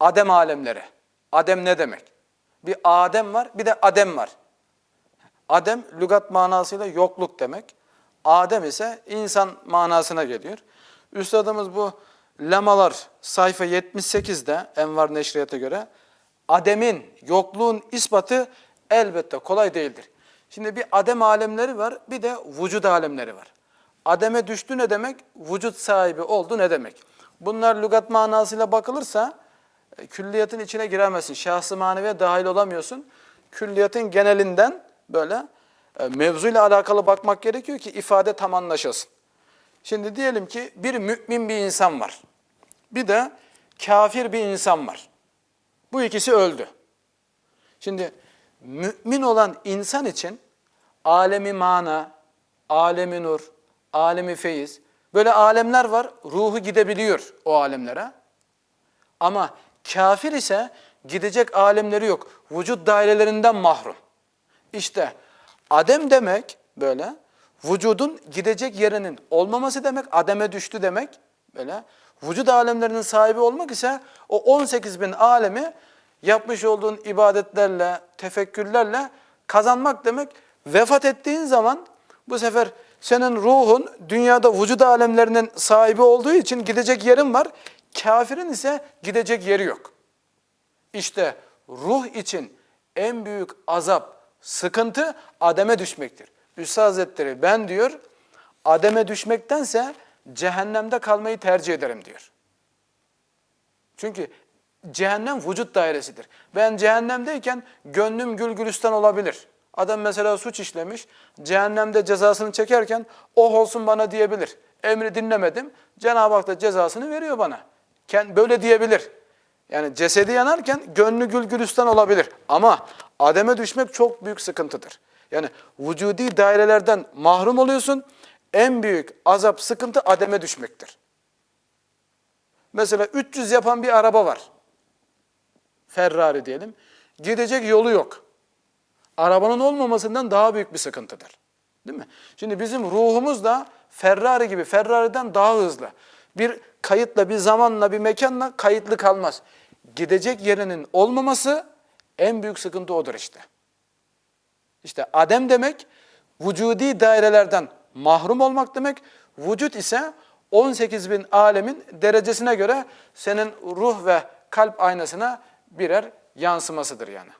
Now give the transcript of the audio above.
Adem alemleri. Adem ne demek? Bir Adem var, bir de Adem var. Adem lügat manasıyla yokluk demek. Adem ise insan manasına geliyor. Üstadımız bu lemalar sayfa 78'de Envar Neşriyat'a göre Adem'in yokluğun ispatı elbette kolay değildir. Şimdi bir Adem alemleri var, bir de vücut alemleri var. Adem'e düştü ne demek? Vücut sahibi oldu ne demek? Bunlar lügat manasıyla bakılırsa külliyatın içine giremezsin. Şahsı maneviye dahil olamıyorsun. Külliyatın genelinden böyle e, mevzuyla alakalı bakmak gerekiyor ki ifade tam anlaşılsın. Şimdi diyelim ki bir mümin bir insan var. Bir de kafir bir insan var. Bu ikisi öldü. Şimdi mümin olan insan için alemi mana, alemi nur, alemi feyiz böyle alemler var. Ruhu gidebiliyor o alemlere. Ama kafir ise gidecek alemleri yok. Vücut dairelerinden mahrum. İşte adem demek böyle vücudun gidecek yerinin olmaması demek, ademe düştü demek böyle. Vücut alemlerinin sahibi olmak ise o 18 bin alemi yapmış olduğun ibadetlerle, tefekkürlerle kazanmak demek. Vefat ettiğin zaman bu sefer senin ruhun dünyada vücut alemlerinin sahibi olduğu için gidecek yerin var. Kafirin ise gidecek yeri yok. İşte ruh için en büyük azap, sıkıntı ademe düşmektir. Üstad Hazretleri ben diyor, ademe düşmektense cehennemde kalmayı tercih ederim diyor. Çünkü cehennem vücut dairesidir. Ben cehennemdeyken gönlüm gül gülistan olabilir. Adam mesela suç işlemiş, cehennemde cezasını çekerken oh olsun bana diyebilir. Emri dinlemedim, Cenab-ı Hak da cezasını veriyor bana. Böyle diyebilir. Yani cesedi yanarken gönlü gül gülistan olabilir. Ama ademe düşmek çok büyük sıkıntıdır. Yani vücudi dairelerden mahrum oluyorsun. En büyük azap, sıkıntı ademe düşmektir. Mesela 300 yapan bir araba var. Ferrari diyelim. Gidecek yolu yok. Arabanın olmamasından daha büyük bir sıkıntıdır. Değil mi? Şimdi bizim ruhumuz da Ferrari gibi, Ferrari'den daha hızlı. Bir kayıtla, bir zamanla, bir mekanla kayıtlı kalmaz. Gidecek yerinin olmaması en büyük sıkıntı odur işte. İşte adem demek vücudi dairelerden mahrum olmak demek. Vücut ise 18 bin alemin derecesine göre senin ruh ve kalp aynasına birer yansımasıdır yani.